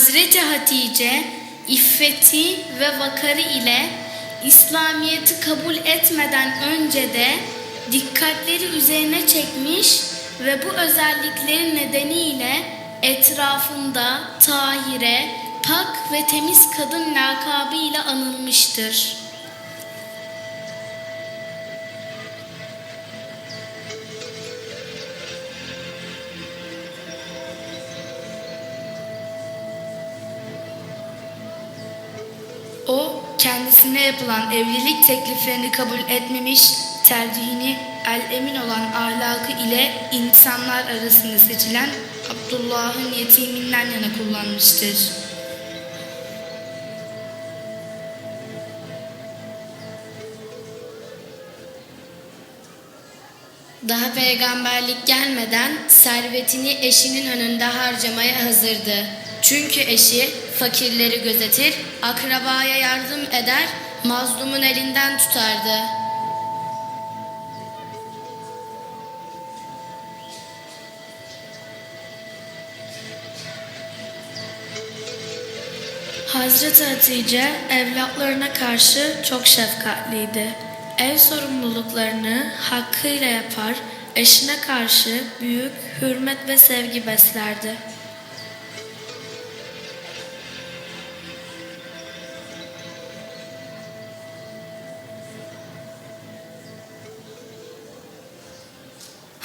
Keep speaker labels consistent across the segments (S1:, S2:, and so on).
S1: Hazreti Hatice iffeti ve vakarı ile İslamiyet'i kabul etmeden önce de dikkatleri üzerine çekmiş ve bu özellikleri nedeniyle etrafında Tahire, pak ve temiz kadın lakabı ile anılmıştır. Yapılan evlilik tekliflerini kabul etmemiş, tercihini el emin olan ahlakı ile insanlar arasında seçilen Abdullah'ın yetiminden yana kullanmıştır. Daha peygamberlik gelmeden servetini eşinin önünde harcamaya hazırdı. Çünkü eşi fakirleri gözetir, akrabaya yardım eder, mazlumun elinden tutardı. Hazreti Hatice evlatlarına karşı çok şefkatliydi. Ev sorumluluklarını hakkıyla yapar, eşine karşı büyük hürmet ve sevgi beslerdi.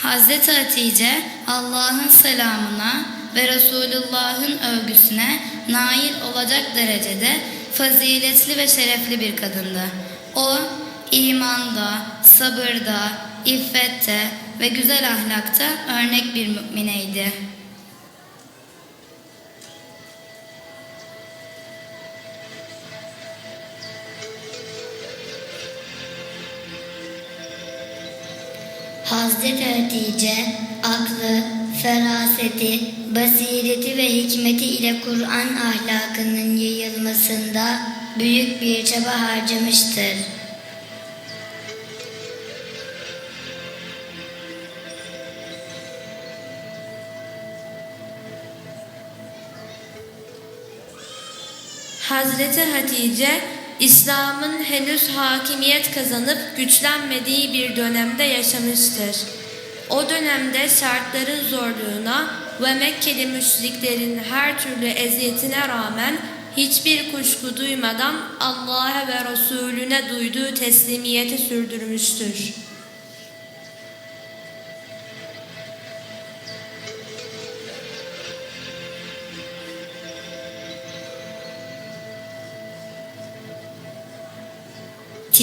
S1: Hazreti Hatice Allah'ın selamına ve Resulullah'ın övgüsüne nail olacak derecede faziletli ve şerefli bir kadındı. O imanda, sabırda, iffette ve güzel ahlakta örnek bir mümineydi.
S2: Hazreti Hatice aklı, feraseti, basireti ve hikmeti ile Kur'an ahlakının yayılmasında büyük bir çaba harcamıştır.
S3: Hazreti Hatice, İslam'ın henüz hakimiyet kazanıp güçlenmediği bir dönemde yaşamıştır. O dönemde şartların zorluğuna ve Mekkeli müşriklerin her türlü eziyetine rağmen hiçbir kuşku duymadan Allah'a ve Resulüne duyduğu teslimiyeti sürdürmüştür.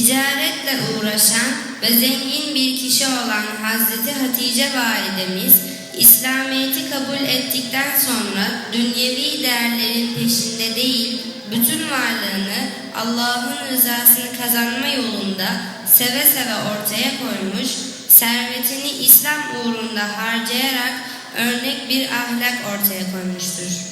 S4: Ticaretle uğraşan ve zengin bir kişi olan Hazreti Hatice validemiz İslamiyet'i kabul ettikten sonra dünyevi değerlerin peşinde değil, bütün varlığını Allah'ın rızasını kazanma yolunda seve seve ortaya koymuş, servetini İslam uğrunda harcayarak örnek bir ahlak ortaya koymuştur.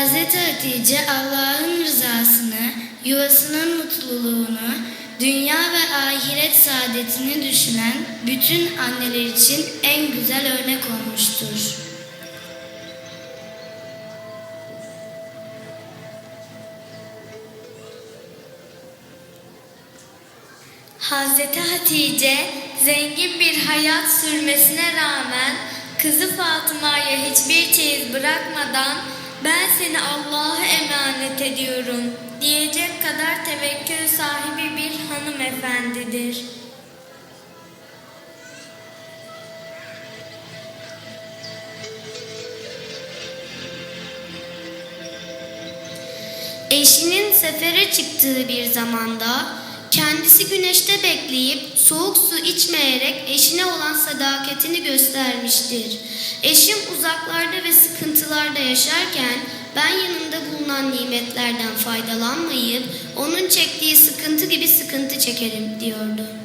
S1: Hazreti Hatice Allah'ın rızasını, yuvasının mutluluğunu, dünya ve ahiret saadetini düşünen bütün anneler için en güzel örnek olmuştur. Hazreti Hatice zengin bir hayat sürmesine rağmen kızı Fatıma'ya hiçbir çeyiz bırakmadan ben seni Allah'a emanet ediyorum diyecek kadar tevekkül sahibi bir hanımefendidir. Eşinin sefere çıktığı bir zamanda kendisi güneşte bekleyip soğuk su içmeyerek eşine olan sadakatini göstermiştir. Eşim uzaklarda ve sıkıntılarda yaşarken ben yanında bulunan nimetlerden faydalanmayıp onun çektiği sıkıntı gibi sıkıntı çekerim diyordu.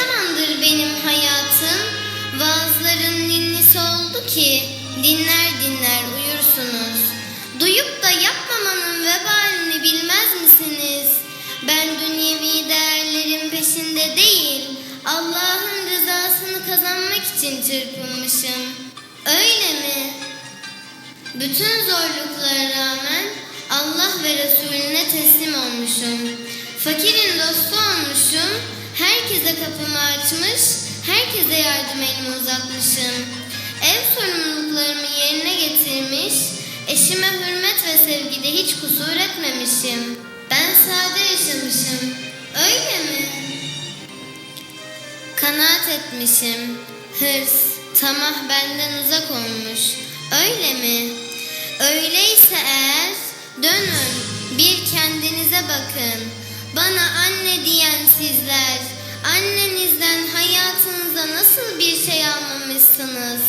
S5: Zamandır benim hayatım vaazların ninnisi oldu ki dinler dinler uyursunuz. Duyup da yapmamanın vebalini bilmez misiniz? Ben dünyevi değerlerin peşinde değil, Allah'ın rızasını kazanmak için çırpınmışım. Öyle mi? Bütün zorluklara rağmen Allah ve Resulüne teslim olmuşum. Fakirin dostu olmuşum. Herkese kapımı açmış, herkese yardım elimi uzatmışım. Ev sorumluluklarımı yerine getirmiş, eşime hürmet ve sevgide hiç kusur etmemişim. Ben sade yaşamışım. Öyle mi? Kanaat etmişim. Hırs, tamah benden uzak olmuş. Öyle mi? Öyleyse eğer dönün bir kendinize bakın. Bana anne diyen sizler, annenizden hayatınıza nasıl bir şey almamışsınız?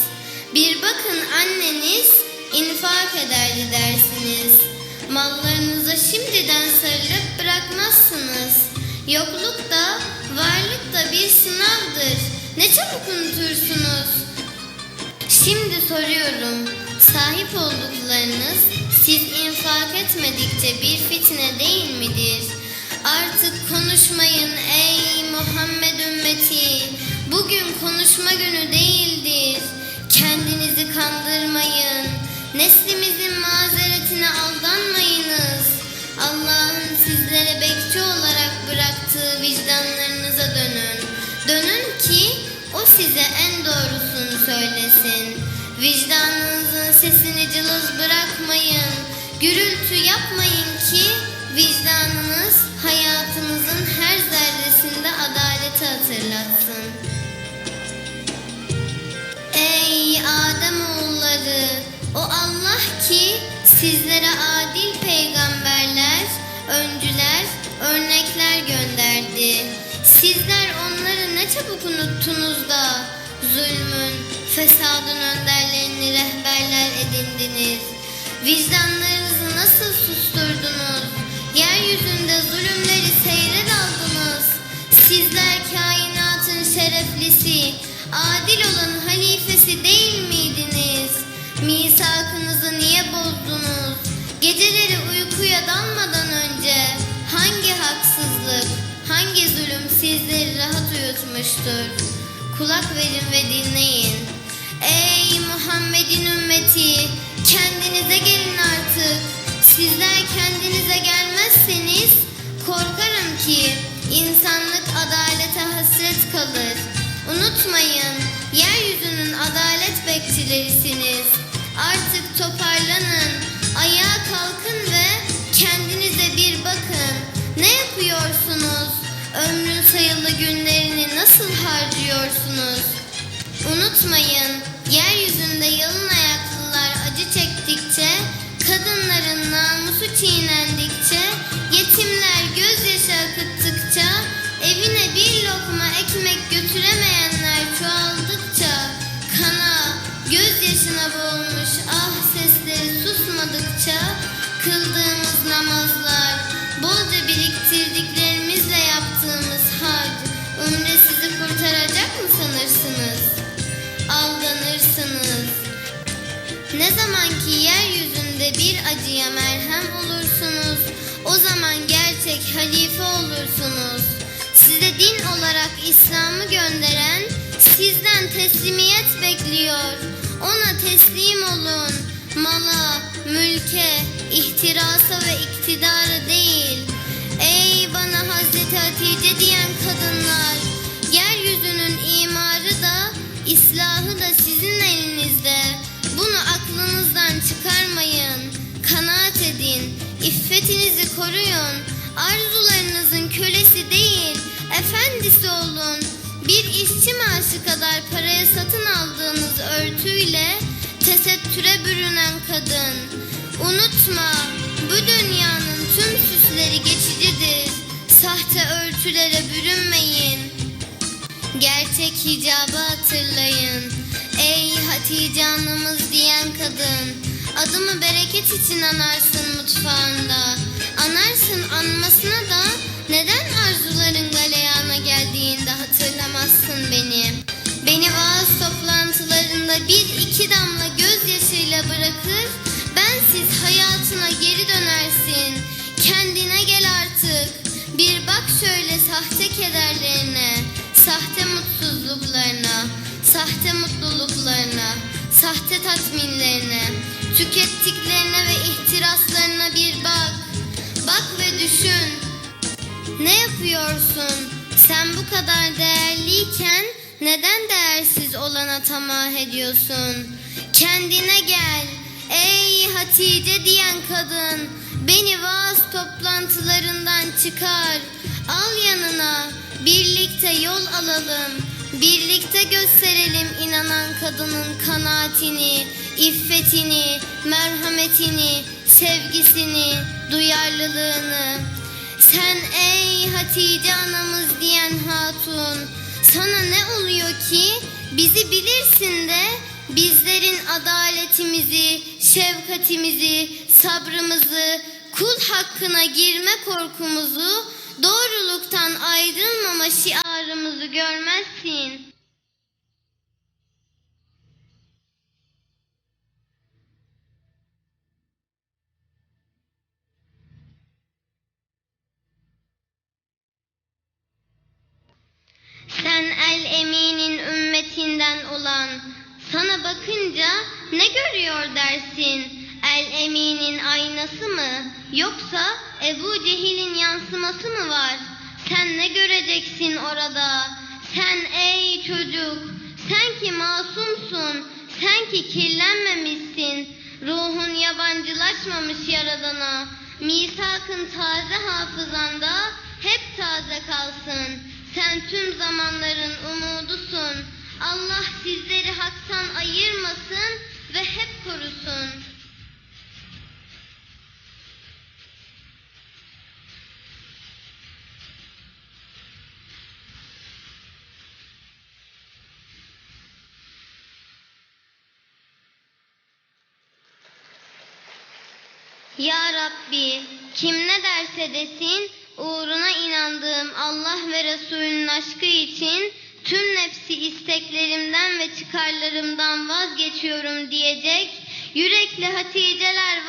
S5: Bir bakın anneniz infak ederdi dersiniz. Mallarınıza şimdiden sarılıp bırakmazsınız. Yokluk da, varlık da bir sınavdır. Ne çabuk unutursunuz. Şimdi soruyorum. Sahip olduklarınız siz infak etmedikçe bir fitne değil midir? Artık konuşmayın ey Muhammed ümmeti. Bugün konuşma günü değildir. Kendinizi kandırmayın. Neslimizin mazeretine aldanmayınız. Allah'ın sizlere bekçi olarak bıraktığı vicdanlarınıza dönün. Dönün ki o size en doğrusunu söylesin. Vicdanınızın sesini cılız bırakmayın. Gürültü yapmayın ki vicdanınız hayatınızın her zerresinde adaleti hatırlatsın. Ey Adem oğulları, o Allah ki sizlere adil peygamberler, öncüler, örnekler gönderdi. Sizler onları ne çabuk unuttunuz da zulmün, fesadın önderlerini rehberler edindiniz. Vicdanlarınızı adil olan halifesi değil miydiniz? Misakınızı niye bozdunuz? Geceleri uykuya dalmadan önce hangi haksızlık, hangi zulüm sizleri rahat uyutmuştur? Kulak verin ve dinleyin. Ey Muhammed'in ümmeti, kendinize gelin artık. Sizler kendinize gelmezseniz korkarım ki insanlık adalete hasret kalır. Unutmayın, yeryüzünün adalet bekçilerisiniz. Artık toparlanın, ayağa kalkın ve kendinize bir bakın. Ne yapıyorsunuz? Ömrün sayılı günlerini nasıl harcıyorsunuz? Unutmayın, yeryüzünde yalın din olarak İslam'ı gönderen sizden teslimiyet bekliyor. Ona teslim olun. Mala, mülke, ihtirasa ve iktidara değil. Ey bana Hazreti Hatice diyen kadınlar, yeryüzünün imarı da, islahı da sizin elinizde. Bunu aklınızdan çıkarmayın. Kanaat edin, iffetinizi koruyun. Arzularınızın kölesi değil, efendisi olun. Bir işçi maaşı kadar paraya satın aldığınız örtüyle tesettüre bürünen kadın. Unutma, bu dünyanın tüm süsleri geçicidir. Sahte örtülere bürünmeyin. Gerçek hicabı hatırlayın. Ey Hatice anamız diyen kadın. Adımı bereket için anarsın mutfağında. Anarsın anmasına da neden arzuların galeyana karşımda bir iki damla gözyaşıyla bırakır, bensiz hayatına geri dönersin. Kendine gel artık. Bir bak şöyle sahte kederlerine, sahte mutsuzluklarına, sahte mutluluklarına, sahte tatminlerine, tükettiklerine ve ihtiraslarına bir bak. Bak ve düşün. Ne yapıyorsun? Sen bu kadar değerliyken neden değersiz olana tamah ediyorsun? Kendine gel. Ey Hatice diyen kadın, beni vaaz toplantılarından çıkar. Al yanına, birlikte yol alalım. Birlikte gösterelim inanan kadının kanaatini, iffetini, merhametini, sevgisini, duyarlılığını. Sen ey Hatice anamız diyen hatun, sana ne oluyor ki? Bizi bilirsin de bizlerin adaletimizi, şefkatimizi, sabrımızı, kul hakkına girme korkumuzu, doğruluktan ayrılmama şiarımızı görmezsin. El eminin ümmetinden olan sana bakınca ne görüyor dersin? El eminin aynası mı yoksa Ebu Cehil'in yansıması mı var? Sen ne göreceksin orada? Sen ey çocuk, sen ki masumsun, sen ki kirlenmemişsin. Ruhun yabancılaşmamış yaradana. Misakın taze hafızanda hep taze kalsın. Sen tüm zamanların umudusun. Allah sizleri haktan ayırmasın ve hep korusun. Ya Rabbi, kim ne derse desin, uğruna inandığım Allah ve Resulünün aşkı için tüm nefsi isteklerimden ve çıkarlarımdan vazgeçiyorum diyecek yürekli Haticeler